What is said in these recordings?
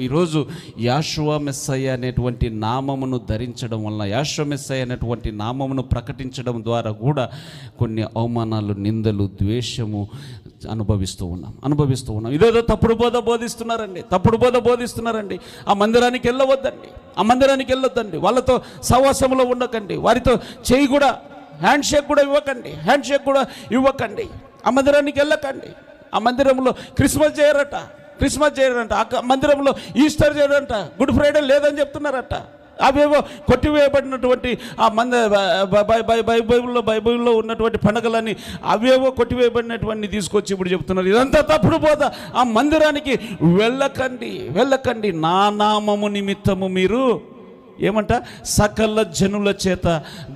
ఈరోజు యాషువా మెస్సయ్య అనేటువంటి నామమును ధరించడం వలన యాషువ మెస్సయ్య అనేటువంటి నామమును ప్రకటించడం ద్వారా కూడా కొన్ని అవమానాలు నిందలు ద్వేషము అనుభవిస్తూ ఉన్నాం అనుభవిస్తూ ఉన్నాం. ఇదేదో తప్పుడు బోధ బోధిస్తున్నారండి తప్పుడు బోధ బోధిస్తున్నారండి. ఆ మందిరానికి వెళ్ళవద్దండి ఆ మందిరానికి వెళ్ళొద్దండి. వాళ్ళతో సహవాసంలో ఉండకండి. వారితో చేయి కూడా హ్యాండ్ షేక్ కూడా ఇవ్వకండి హ్యాండ్ షేక్ కూడా ఇవ్వకండి. ఆ మందిరానికి వెళ్ళకండి. ఆ మందిరంలో క్రిస్మస్ చేయరట. క్రిస్మస్ చేయడంట ఆ మందిరంలో ఈస్టర్ చేయడంట గుడ్ ఫ్రైడే లేదని చెప్తున్నారట. అవేవో కొట్టివేయబడినటువంటి ఆ మంద బై- బై- బైబిల్లో బైబిల్లో ఉన్నటువంటి పండగలని అవేవో కొట్టివేయబడినటువంటి తీసుకొచ్చి ఇప్పుడు చెప్తున్నారు. ఇదంతా తప్పుడు పోదా ఆ మందిరానికి వెళ్ళకండి వెళ్ళకండి. నా నామము నిమిత్తము మీరు ఏమంట? సకల జనుల చేత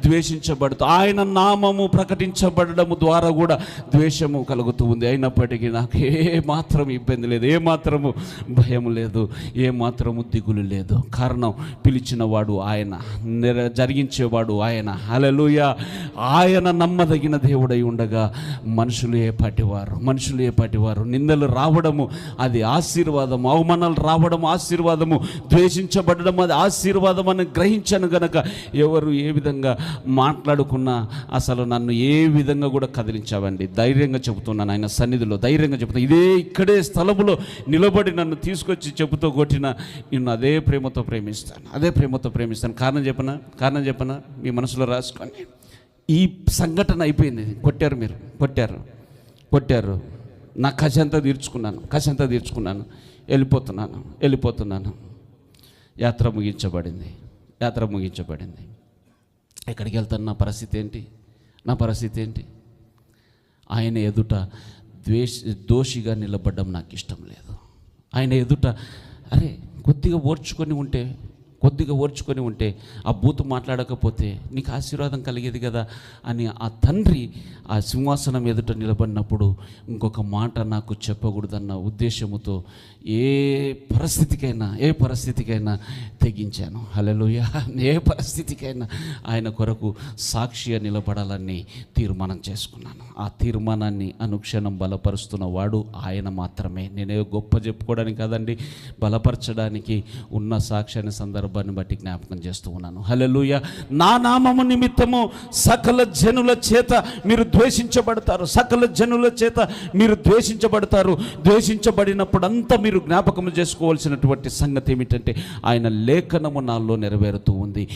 ద్వేషించబడుతూ ఆయన నామము ప్రకటించబడము ద్వారా కూడా ద్వేషము కలుగుతూ ఉంది. అయినప్పటికీ నాకు ఏ మాత్రం ఇబ్బంది లేదు ఏ మాత్రము భయం లేదు ఏ మాత్రము దిగులు లేదు. కారణం పిలిచిన వాడు ఆయన జరిగించేవాడు ఆయన. అలలుయ ఆయన నమ్మదగిన దేవుడై ఉండగా మనుషులు ఏ పాటివారు మనుషులు ఏ పాటివారు నిందలు రావడము అది ఆశీర్వాదము అవమానాలు రావడం ఆశీర్వాదము ద్వేషించబడడం అది ఆశీర్వాదం అని గ్రహించాను గనక ఎవరు ఏ విధంగా మాట్లాడుకున్నా అసలు నన్ను ఏ విధంగా కూడా కదిలించావండి. ధైర్యంగా చెబుతున్నాను ఆయన సన్నిధిలో ధైర్యంగా చెబుతా ఇదే ఇక్కడే స్థలములో నిలబడి నన్ను తీసుకొచ్చి చెబుతూ కొట్టిన నిన్ను అదే ప్రేమతో ప్రేమిస్తాను అదే ప్రేమతో ప్రేమిస్తాను. కారణం చెప్పనా? కారణం చెప్పనా? మీ మనసులో రాసుకోండి. ఈ సంఘటన అయిపోయింది. కొట్టారు మీరు కొట్టారు కొట్టారు. నా కసి అంతా తీర్చుకున్నాను కసి అంతా తీర్చుకున్నాను. వెళ్ళిపోతున్నాను వెళ్ళిపోతున్నాను. యాత్ర ముగించబడింది. యాత్ర ముగించబడింది. ఎక్కడికి వెళ్తాను నా పరిస్థితి ఏంటి? నా పరిస్థితి ఏంటి? ఆయన ఎదుట ద్వేష దోషిగా నిలబడడం నాకు ఇష్టం లేదు. ఆయన ఎదుట అరే కొద్దిగా ఓర్చుకొని ఉంటే కొద్దిగా ఓర్చుకొని ఉంటే ఆ బూతు మాట్లాడకపోతే నీకు ఆశీర్వాదం కలిగేది కదా? అని ఆ తండ్రి ఆ సింహాసనం ఎదుట నిలబడినప్పుడు ఇంకొక మాట నాకు చెప్పకూడదన్న ఉద్దేశముతో ఏ పరిస్థితికైనా ఏ పరిస్థితికైనా తెగించాను. హల్లెలూయా. ఏ పరిస్థితికైనా ఆయన కొరకు సాక్షిగా నిలబడాలని తీర్మానం చేసుకున్నాను. ఆ తీర్మానాన్ని అనుక్షణం బలపరుస్తున్న వాడు ఆయన మాత్రమే. నేనే గొప్ప చెప్పుకోవడానికి కాదండి బలపరచడానికి ఉన్న సాక్ష్యాన్ని సందర్భాన్ని బట్టి జ్ఞాపకం చేస్తూ ఉన్నాను. హలలుయ నా నామము నిమిత్తము సకల జనుల చేత మీరు ద్వేషించబడతారు. సకల జనుల చేత మీరు ద్వేషించబడతారు. ద్వేషించబడినప్పుడంతా మీరు జ్ఞాపకం చేసుకోవాల్సినటువంటి సంగతి ఏమిటంటే ఆయన లేఖనము నాలో నెరవేరుతూ ఉంది.